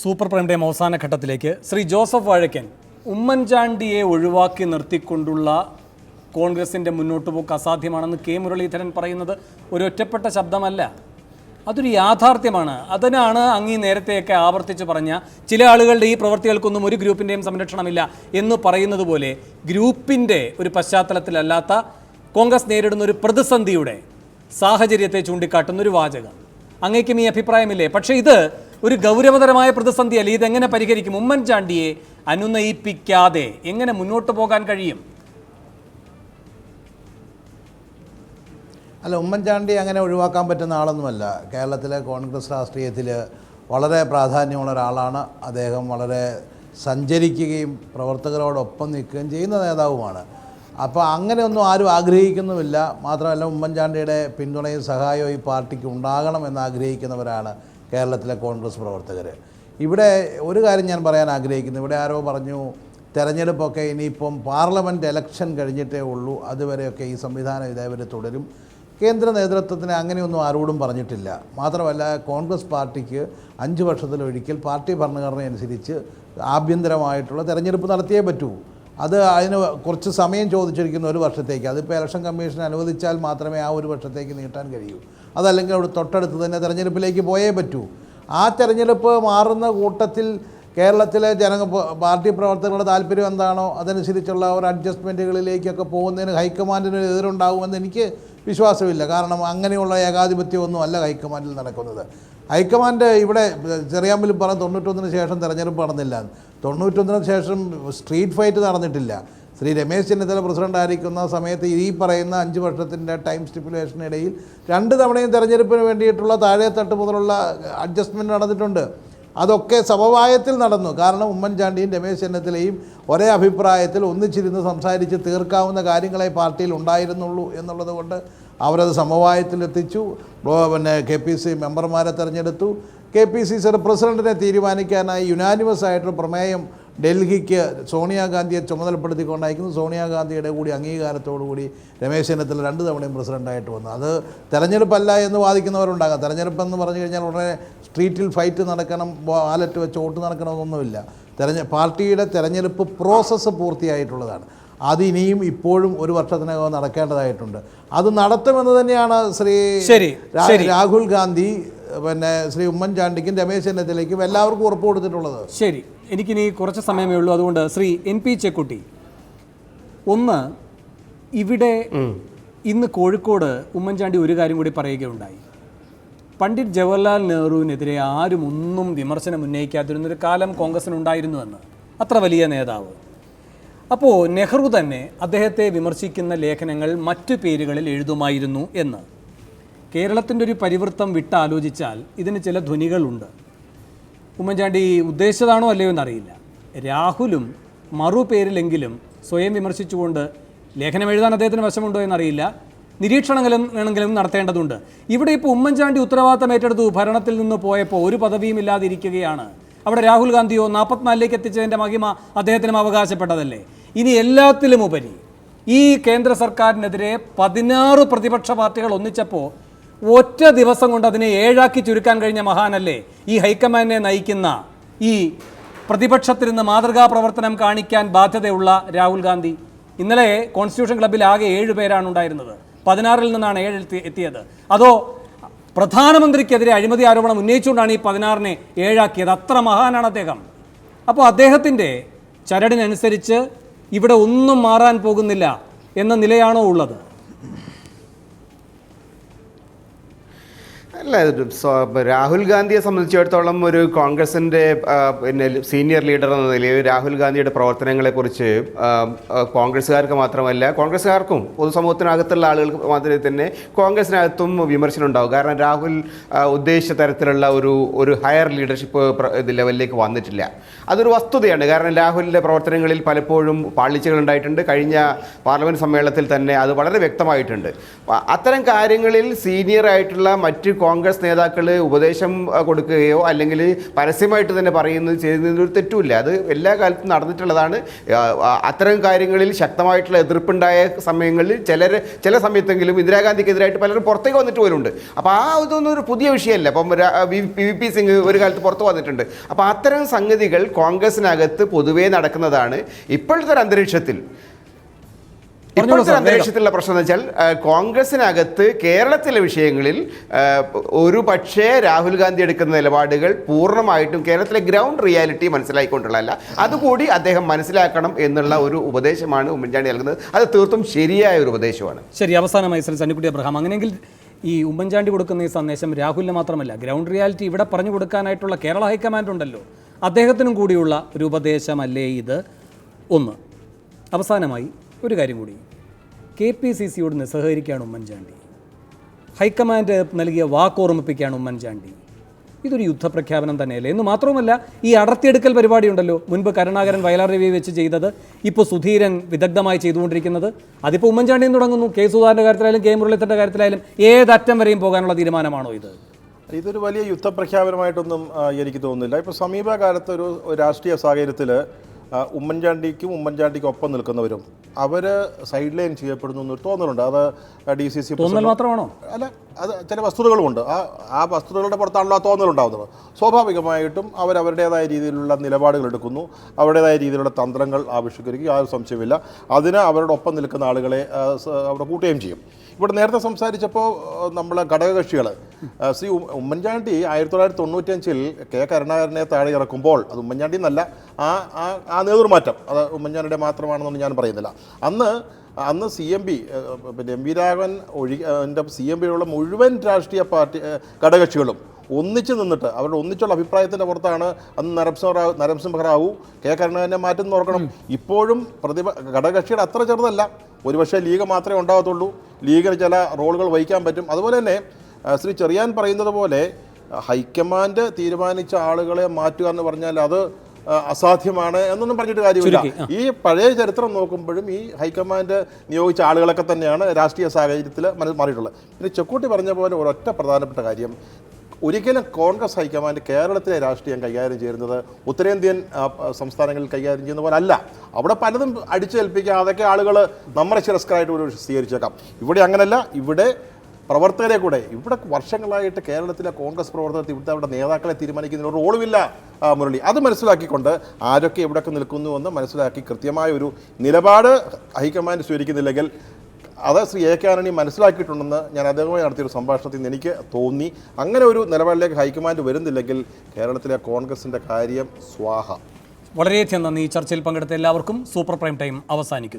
Super prime time അവസാന ഘട്ടത്തിലേക്ക് Shri Joseph Vazhakkan ഉമ്മൻചാണ്ടിയെ ഒഴിവാക്കി നിർത്തിക്കൊണ്ടുള്ള കോൺഗ്രസിന്റെ മുന്നോട്ട് പോക്ക് അസാധ്യമാണെന്ന് കെ മുരളീധരൻ പറയുന്നത് ഒരു ഒറ്റപ്പെട്ട ശബ്ദമല്ല. അതൊരു യാഥാർത്ഥ്യമാണ്. അതിനാണ് അങ്ങീ നേരത്തെയൊക്കെ ആവർത്തിച്ച് പറഞ്ഞ ചില ആളുകളുടെ ഈ പ്രവൃത്തികൾക്കൊന്നും ഒരു ഗ്രൂപ്പിന്റെയും സംരക്ഷണമില്ല എന്ന് പറയുന്നത് പോലെ ഗ്രൂപ്പിന്റെ ഒരു പശ്ചാത്തലത്തിലല്ലാത്ത കോൺഗ്രസ് നേരിടുന്ന ഒരു പ്രതിസന്ധിയുടെ സാഹചര്യത്തെ ചൂണ്ടിക്കാട്ടുന്ന ഒരു വാചകം. അങ്ങേക്കും ഈ അഭിപ്രായമില്ലേ? പക്ഷേ ഇത് ഒരു ഗൗരവതരമായ പ്രതിസന്ധിയല്ല? ഇതെങ്ങനെ പരിഹരിക്കും? ഉമ്മൻചാണ്ടിയെ അനുനയിപ്പിക്കാതെ എങ്ങനെ മുന്നോട്ട് പോകാൻ കഴിയും? അല്ല ഉമ്മൻചാണ്ടി അങ്ങനെ ഒഴിവാക്കാൻ പറ്റുന്ന ആളൊന്നുമല്ല. കേരളത്തിലെ കോൺഗ്രസ് രാഷ്ട്രീയത്തിൽ വളരെ പ്രാധാന്യമുള്ള ഒരാളാണ്. അദ്ദേഹം വളരെ സഞ്ചരിക്കുകയും പ്രവർത്തകരോടൊപ്പം നിൽക്കുകയും ചെയ്യുന്ന നേതാവുമാണ്. അപ്പോൾ അങ്ങനെയൊന്നും ആരും ആഗ്രഹിക്കുന്നുമില്ല. മാത്രമല്ല ഉമ്മൻചാണ്ടിയുടെ പിന്തുണയും സഹായവും ഈ പാർട്ടിക്ക് ഉണ്ടാകണം എന്ന് ആഗ്രഹിക്കുന്നവരാണ് കേരളത്തിലെ കോൺഗ്രസ് പ്രവർത്തകർ. ഇവിടെ ഒരു കാര്യം ഞാൻ പറയാൻ ആഗ്രഹിക്കുന്നു. ഇവിടെ ആരോ പറഞ്ഞു തെരഞ്ഞെടുപ്പൊക്കെ ഇനിയിപ്പം പാർലമെന്റ് ഇലക്ഷൻ കഴിഞ്ഞിട്ടേ ഉള്ളൂ. അതുവരെയൊക്കെ ഈ സംവിധാനം ഇതേവരെ തുടരും. കേന്ദ്ര നേതൃത്വത്തിന് അങ്ങനെയൊന്നും ആരോടും പറഞ്ഞിട്ടില്ല. മാത്രമല്ല കോൺഗ്രസ് പാർട്ടിക്ക് അഞ്ച് വർഷത്തിലൊരിക്കൽ പാർട്ടി ഭരണഘടന അനുസരിച്ച് ആഭ്യന്തരമായിട്ടുള്ള തെരഞ്ഞെടുപ്പ് നടത്തിയേ പറ്റൂ. അത് അതിന് കുറച്ച് സമയം ചോദിച്ചിരിക്കുന്ന ഒരു വർഷത്തേക്ക്. അതിപ്പോൾ ഇലക്ഷൻ കമ്മീഷൻ അനുവദിച്ചാൽ മാത്രമേ ആ ഒരു വർഷത്തേക്ക് നീട്ടാൻ കഴിയൂ. അതല്ലെങ്കിൽ അവിടെ തൊട്ടടുത്ത് തന്നെ തെരഞ്ഞെടുപ്പിലേക്ക് പോയേ പറ്റൂ. ആ തെരഞ്ഞെടുപ്പ് മാറുന്ന കൂട്ടത്തിൽ കേരളത്തിലെ ജന പാർട്ടി പ്രവർത്തകരുടെ താല്പര്യം എന്താണോ അതനുസരിച്ചുള്ള ഒരു അഡ്ജസ്റ്റ്മെന്റുകളിലേക്കൊക്കെ പോകുന്നതിന് ഹൈക്കമാൻഡിന് എതിരുണ്ടാകുമെന്ന് എനിക്ക് വിശ്വാസമില്ല. കാരണം അങ്ങനെയുള്ള ഏകാധിപത്യമൊന്നും അല്ല ഹൈക്കമാൻഡിൽ നടക്കുന്നത്. ഹൈക്കമാൻഡ് ഇവിടെ ചെറിയാമ്പലും പറഞ്ഞ തൊണ്ണൂറ്റൊന്നിന് ശേഷം തെരഞ്ഞെടുപ്പ് നടന്നില്ല. തൊണ്ണൂറ്റൊന്നിന് ശേഷം സ്ട്രീറ്റ് ഫൈറ്റ് നടന്നിട്ടില്ല. ശ്രീ രമേശ് ചെന്നിത്തല പ്രസിഡന്റ് ആയിരിക്കുന്ന സമയത്ത് ഈ പറയുന്ന അഞ്ച് വർഷത്തിന്റെ ടൈം സ്റ്റിപ്പുലേഷനിടയിൽ രണ്ട് തവണയും തെരഞ്ഞെടുപ്പിന് വേണ്ടിയിട്ടുള്ള താഴെത്തട്ട് മുതലുള്ള അഡ്ജസ്റ്റ്മെന്റ് നടന്നിട്ടുണ്ട്. അതൊക്കെ സമവായത്തിൽ നടന്നു. കാരണം ഉമ്മൻചാണ്ടിയും രമേശ് ചെന്നിത്തലയും ഒരേ അഭിപ്രായത്തിൽ ഒന്നിച്ചിരുന്ന് സംസാരിച്ച് തീർക്കാവുന്ന കാര്യങ്ങളെ പാർട്ടിയിൽ ഉണ്ടായിരുന്നുള്ളൂ എന്നുള്ളത് കൊണ്ട് അവരത് സമവായത്തിലെത്തിച്ചു. പിന്നെ കെ പി സി മെമ്പർമാരെ തിരഞ്ഞെടുത്തു. കെ പി സി സിയുടെ പ്രസിഡന്റിനെ തീരുമാനിക്കാനായി യുനാനിമസ് ആയിട്ടൊരു പ്രമേയം ഡൽഹിക്ക് സോണിയാഗാന്ധിയെ ചുമതലപ്പെടുത്തിക്കൊണ്ടായിരിക്കുന്നു സോണിയാഗാന്ധിയുടെ കൂടി അംഗീകാരത്തോടു കൂടി രമേശ് ചെന്നിത്തല രണ്ട് തവണയും പ്രസിഡന്റായിട്ട് വന്നു. അത് തെരഞ്ഞെടുപ്പല്ല എന്ന് വാദിക്കുന്നവരുണ്ടാകാം. തെരഞ്ഞെടുപ്പ് എന്ന് പറഞ്ഞു കഴിഞ്ഞാൽ ഉടനെ സ്ട്രീറ്റിൽ ഫൈറ്റ് നടക്കണം ബാലറ്റ് വെച്ച് വോട്ട് നടക്കണമെന്നൊന്നുമില്ല തെരഞ്ഞെ പാർട്ടിയുടെ തെരഞ്ഞെടുപ്പ് പ്രോസസ്സ് പൂർത്തിയായിട്ടുള്ളതാണ്. അതിനിയും ഇപ്പോഴും ഒരു വർഷത്തിനകം നടക്കേണ്ടതായിട്ടുണ്ട്. അത് നടത്തുമെന്ന് തന്നെയാണ് ശ്രീ. രാഹുൽ ഗാന്ധി പിന്നെ ശ്രീ ഉമ്മൻചാണ്ടിക്കും രമേശ് ചെന്നിത്തലയ്ക്കും എല്ലാവർക്കും ഉറപ്പ് കൊടുത്തിട്ടുള്ളത്. ശരി എനിക്കിനി കുറച്ച് സമയമേ ഉള്ളൂ. അതുകൊണ്ട് ശ്രീ എൻ പി ചെക്കുട്ടി ഒന്ന് ഇവിടെ ഇന്ന് കോഴിക്കോട് ഉമ്മൻചാണ്ടി ഒരു കാര്യം കൂടി പറയുകയുണ്ടായി. പണ്ഡിറ്റ് ജവഹർലാൽ നെഹ്റുവിനെതിരെ ആരും ഒന്നും വിമർശനം ഉന്നയിക്കാതിരുന്നൊരു കാലം കോൺഗ്രസിനുണ്ടായിരുന്നുവെന്ന് അത്ര വലിയ നേതാവ്. അപ്പോൾ നെഹ്റു തന്നെ അദ്ദേഹത്തെ വിമർശിക്കുന്ന ലേഖനങ്ങൾ മറ്റു പേരുകളിൽ എഴുതുമായിരുന്നു എന്ന്. കേരളത്തിന്റെ ഒരു പരിവൃത്തം വിട്ടാലോചിച്ചാൽ ഇതിന് ചില ധ്വനികളുണ്ട്. ഉമ്മൻചാണ്ടി ഉദ്ദേശിച്ചതാണോ അല്ലയോ എന്നറിയില്ല. രാഹുലും മറു പേരിലെങ്കിലും സ്വയം വിമർശിച്ചുകൊണ്ട് ലേഖനം എഴുതാൻ അദ്ദേഹത്തിന് വശമുണ്ടോ എന്നറിയില്ല. നിരീക്ഷണങ്ങളും വേണമെങ്കിലും നടത്തേണ്ടതുണ്ട്. ഇവിടെ ഇപ്പോൾ ഉമ്മൻചാണ്ടി ഉത്തരവാദിത്തം ഏറ്റെടുത്തു. ഭരണത്തിൽ നിന്ന് പോയപ്പോൾ ഒരു പദവിയും ഇല്ലാതിരിക്കുകയാണ്. അവിടെ രാഹുൽ ഗാന്ധിയോ നാൽപ്പത്തിനാലിലേക്ക് എത്തിച്ചതിന്റെ മഹിമ അദ്ദേഹത്തിനും അവകാശപ്പെട്ടതല്ലേ? ഇനി എല്ലാത്തിലും ഉപരി ഈ കേന്ദ്ര സർക്കാരിനെതിരെ പതിനാറ് പ്രതിപക്ഷ പാർട്ടികൾ ഒന്നിച്ചപ്പോൾ ഒറ്റ ദിവസം കൊണ്ട് അതിനെ ഏഴാക്കി ചുരുക്കാൻ കഴിഞ്ഞ മഹാനല്ലേ ഈ ഹൈക്കമാൻഡിനെ നയിക്കുന്ന ഈ പ്രതിപക്ഷത്തിൽ നിന്ന് മാതൃകാ പ്രവർത്തനം കാണിക്കാൻ ബാധ്യതയുള്ള രാഹുൽ ഗാന്ധി. ഇന്നലെ കോൺസ്റ്റിറ്റ്യൂഷൻ ക്ലബ്ബിൽ ആകെ ഏഴ് പേരാണ് ഉണ്ടായിരുന്നത്. പതിനാറിൽ നിന്നാണ് ഏഴ് എത്തിയത്. അതോ പ്രധാനമന്ത്രിക്കെതിരെ അഴിമതി ആരോപണം ഉന്നയിച്ചുകൊണ്ടാണ് ഈ പതിനാറിനെ ഏഴാക്കിയത്? അത്ര മഹാനാണ് അദ്ദേഹം. അപ്പോൾ അദ്ദേഹത്തിന്റെ ചരടിനനുസരിച്ച് ഇവിടെ ഒന്നും മാറാൻ പോകുന്നില്ല എന്ന നിലയാണോ ഉള്ളത്? അല്ല രാഹുൽ ഗാന്ധിയെ സംബന്ധിച്ചിടത്തോളം ഒരു കോൺഗ്രസിന്റെ പിന്നെ സീനിയർ ലീഡർ എന്ന നിലയിൽ രാഹുൽ ഗാന്ധിയുടെ പ്രവർത്തനങ്ങളെക്കുറിച്ച് കോൺഗ്രസ്സുകാർക്ക് മാത്രമല്ല കോൺഗ്രസ്സുകാർക്കും പൊതുസമൂഹത്തിനകത്തുള്ള ആളുകൾക്ക് മാത്രമേ തന്നെ കോൺഗ്രസിനകത്തും വിമർശനം ഉണ്ടാവും കാരണം രാഹുൽ ഉദ്ദേശിച്ച തരത്തിലുള്ള ഒരു ഒരു ഹയർ ലീഡർഷിപ്പ് ലെവലിലേക്ക് വന്നിട്ടില്ല. അതൊരു വസ്തുതയാണ്. കാരണം രാഹുലിന്റെ പ്രവർത്തനങ്ങളിൽ പലപ്പോഴും പാളിച്ചകൾ ഉണ്ടായിട്ടുണ്ട്. കഴിഞ്ഞ പാർലമെന്റ് സമ്മേളനത്തിൽ തന്നെ അത് വളരെ വ്യക്തമായിട്ടുണ്ട്. അത്തരം കാര്യങ്ങളിൽ സീനിയർ ആയിട്ടുള്ള മറ്റ് കോൺഗ്രസ് നേതാക്കൾ ഉപദേശം കൊടുക്കുകയോ അല്ലെങ്കിൽ പരസ്യമായിട്ട് തന്നെ പറയുന്നത് ചെയ്യുന്നതിൽ ഒരു തെറ്റുമില്ല. അത് എല്ലാ കാലത്തും നടന്നിട്ടുള്ളതാണ്. അത്തരം കാര്യങ്ങളിൽ ശക്തമായിട്ടുള്ള എതിർപ്പുണ്ടായ സമയങ്ങളിൽ ചിലർ ചില സമയത്തെങ്കിലും ഇന്ദിരാഗാന്ധിക്കെതിരായിട്ട് പലരും പുറത്തേക്ക് വന്നിട്ട് പോലുണ്ട്. അപ്പോൾ ആ ഇതൊന്നും ഒരു പുതിയ വിഷയമല്ല. അപ്പം പി വി പി സിംഗ് ഒരു കാലത്ത് പുറത്ത് വന്നിട്ടുണ്ട്. അപ്പോൾ അത്തരം സംഗതികൾ കോൺഗ്രസിനകത്ത് പൊതുവേ നടക്കുന്നതാണ്. ഇപ്പോഴത്തെ ഒരു അന്തരീക്ഷത്തിൽ ഇപ്പോഴത്തെ അന്തരീക്ഷത്തിലുള്ള പ്രശ്നം എന്ന് വെച്ചാൽ കോൺഗ്രസിനകത്ത് കേരളത്തിലെ വിഷയങ്ങളിൽ ഒരു പക്ഷേ രാഹുൽ ഗാന്ധി എടുക്കുന്ന നിലപാടുകൾ പൂർണമായിട്ടും കേരളത്തിലെ ഗ്രൗണ്ട് റിയാലിറ്റി മനസ്സിലാക്കിക്കൊണ്ടുള്ളതല്ല അതുകൂടി അദ്ദേഹം മനസ്സിലാക്കണം എന്നുള്ള ഒരു ഉപദേശമാണ് ഉമ്മൻചാണ്ടി നൽകുന്നത്. അത് തീർത്തും ശരിയായ ഒരു ഉപദേശമാണ്. ശരി അവസാനമായി ശ്രീ സന്നിക്കുട്ടി അബ്രഹാം. അങ്ങനെയെങ്കിൽ ഈ ഉമ്മൻചാണ്ടി കൊടുക്കുന്ന ഈ സന്ദേശം രാഹുലിന് മാത്രമല്ല ഗ്രൗണ്ട് റിയാലിറ്റി ഇവിടെ പറഞ്ഞു കൊടുക്കാനായിട്ടുള്ള കേരള ഹൈക്കമാൻഡ് ഉണ്ടല്ലോ. അദ്ദേഹത്തിനും കൂടിയുള്ള ഒരു ഉപദേശമല്ലേ ഇത്? ഒന്ന്. അവസാനമായി ഒരു കാര്യം കൂടി. കെ പി സി സിയോട് നിസ്സഹകരിക്കുകയാണ് ഉമ്മൻചാണ്ടി. ഹൈക്കമാൻഡ് നൽകിയ വാക്കോർമ്മിപ്പിക്കുകയാണ് ഉമ്മൻചാണ്ടി. ഇതൊരു യുദ്ധപ്രഖ്യാപനം തന്നെയല്ലേ? എന്ന് മാത്രവുമല്ല ഈ അടർത്തിയെടുക്കൽ പരിപാടി ഉണ്ടല്ലോ മുൻപ് കരുണാകരൻ വയലാർ രവി വെച്ച് ചെയ്തത് ഇപ്പോൾ സുധീരൻ വിദഗ്ധമായി ചെയ്തുകൊണ്ടിരിക്കുന്നത്. അതിപ്പോൾ ഉമ്മൻചാണ്ടിയും തുടങ്ങുന്നു. കെ സുധാകരന്റെ കാര്യത്തിലായാലും കെ മുരളീധരന്റെ കാര്യത്തിലായാലും ഏതറ്റം വരെയും പോകാനുള്ള തീരുമാനമാണോ ഇത്? ഇതൊരു വലിയ യുദ്ധപ്രഖ്യാപനമായിട്ടൊന്നും എനിക്ക് തോന്നുന്നില്ല. ഇപ്പോൾ സമീപകാലത്ത് ഒരു രാഷ്ട്രീയ സാഹചര്യത്തിൽ ഉമ്മൻചാണ്ടിക്കും ഉമ്മൻചാണ്ടിക്കും ഒപ്പം നിൽക്കുന്നവരും. അവർ സൈഡ് ലൈൻ ചെയ്യപ്പെടുന്നു എന്നൊരു തോന്നലുണ്ട്. അത് ഡി സി സി മാത്രമാണോ? അല്ല അത് ചില വസ്തുതകളുമുണ്ട്. ആ ആ വസ്തുതകളുടെ പുറത്താണല്ലോ ആ തോന്നലുണ്ടാകുന്നത് സ്വാഭാവികമായിട്ടും അവരവരുടേതായ രീതിയിലുള്ള നിലപാടുകൾ എടുക്കുന്നു അവരുടേതായ രീതിയിലുള്ള തന്ത്രങ്ങൾ ആവിഷ്കരിക്കും യാതൊരു സംശയമില്ല അതിന് അവരുടെ ഒപ്പം നിൽക്കുന്ന ആളുകളെ അവിടെ കൂട്ടുകയും ചെയ്യും. ഇവിടെ നേരത്തെ സംസാരിച്ചപ്പോൾ നമ്മളെ ഘടകകക്ഷികൾ ശ്രീ ഉമ്മൻചാണ്ടി ആയിരത്തി തൊള്ളായിരത്തി തൊണ്ണൂറ്റഞ്ചിൽ കെ കരുണാകരനെ താഴെ ഇറക്കുമ്പോൾ അത് ഉമ്മൻചാണ്ടി എന്നല്ല ആ ആ നേതൃമാറ്റം അത് ഉമ്മൻചാണ്ടിയുടെ മാത്രമാണെന്നൊന്നും ഞാൻ പറയുന്നില്ല. അന്ന് അന്ന് സി എം പി പിന്നെ എം വി രാഘവൻ ഒഴികെ എന്റെ സി എം പിയിലുള്ള മുഴുവൻ രാഷ്ട്രീയ പാർട്ടി ഘടകക്ഷികളും ഘടകകക്ഷികളും ഒന്നിച്ച് നിന്നിട്ട് അവരുടെ ഒന്നിച്ചുള്ള അഭിപ്രായത്തിന്റെ പുറത്താണ് അന്ന് നരംസിംഹറാവു നരംസിംഹറാവു നരംസിംഹ റാവു കെ കരുണാകരനെ മാറ്റുന്ന ഓർക്കണം. ഇപ്പോഴും പ്രതിഭ ഘടകകക്ഷിയുടെ അത്ര ചെറുതല്ല. ഒരുപക്ഷെ ലീഗ് മാത്രമേ ഉണ്ടാകത്തുള്ളൂ. ലീഗിന് ചില റോളുകൾ വഹിക്കാൻ പറ്റും. അതുപോലെ തന്നെ ശ്രീ ചെറിയാൻ പറയുന്നത് പോലെ ഹൈക്കമാൻഡ് തീരുമാനിച്ച ആളുകളെ മാറ്റുക എന്ന് പറഞ്ഞാൽ അത് അസാധ്യമാണ് എന്നൊന്നും പറഞ്ഞിട്ട് കാര്യമില്ല. ഈ പഴയ ചരിത്രം നോക്കുമ്പോഴും ഈ ഹൈക്കമാൻഡ് നിയോഗിച്ച ആളുകളൊക്കെ തന്നെയാണ് രാഷ്ട്രീയ സാഹചര്യത്തിൽ മനസ്സിൽ മാറിയിട്ടുള്ളത്. പിന്നെ ചെക്കൂട്ടി പറഞ്ഞ പോലെ ഒരൊറ്റ പ്രധാനപ്പെട്ട കാര്യം ഒരിക്കലും കോൺഗ്രസ് ഹൈക്കമാൻഡ് കേരളത്തിലെ രാഷ്ട്രീയം കൈകാര്യം ചെയ്യുന്നത് ഉത്തരേന്ത്യൻ സംസ്ഥാനങ്ങളിൽ കൈകാര്യം ചെയ്യുന്ന പോലെ അല്ല. അവിടെ പലതും അടിച്ചേൽപ്പിക്കുക അതൊക്കെ ആളുകൾ നമ്മുടെ ശിരസ്കരായിട്ട് ഒരു സ്വീകരിച്ചേക്കാം ഇവിടെ അങ്ങനല്ല. ഇവിടെ പ്രവർത്തകരെ കൂടെ. ഇവിടെ വർഷങ്ങളായിട്ട് കേരളത്തിലെ കോൺഗ്രസ് പ്രവർത്തനത്തിൽ ഇവിടുത്തെ അവിടെ നേതാക്കളെ തീരുമാനിക്കുന്നതിന് ഒരു റോളുമില്ല മുരളി. അത് മനസ്സിലാക്കിക്കൊണ്ട് ആരൊക്കെ ഇവിടെയൊക്കെ നിൽക്കുന്നു എന്ന് മനസ്സിലാക്കി കൃത്യമായ ഒരു നിലപാട് ഹൈക്കമാൻഡ് സ്വീകരിക്കുന്നില്ലെങ്കിൽ അത് ശ്രീ എ കെ ആന്റണി മനസ്സിലാക്കിയിട്ടുണ്ടെന്ന് ഞാൻ അദ്ദേഹവുമായി നടത്തിയൊരു സംഭാഷണത്തിൽ നിന്ന് എനിക്ക് തോന്നി. അങ്ങനെ ഒരു നിലപാടിലേക്ക് ഹൈക്കമാൻഡ് വരുന്നില്ലെങ്കിൽ കേരളത്തിലെ കോൺഗ്രസിന്റെ കാര്യം സ്വാഹ. വളരെയധികം നന്ദി. ഈ ചർച്ചയിൽ പങ്കെടുത്ത എല്ലാവർക്കും സൂപ്പർ പ്രൈം ടൈം അവസാനിക്കുന്നു.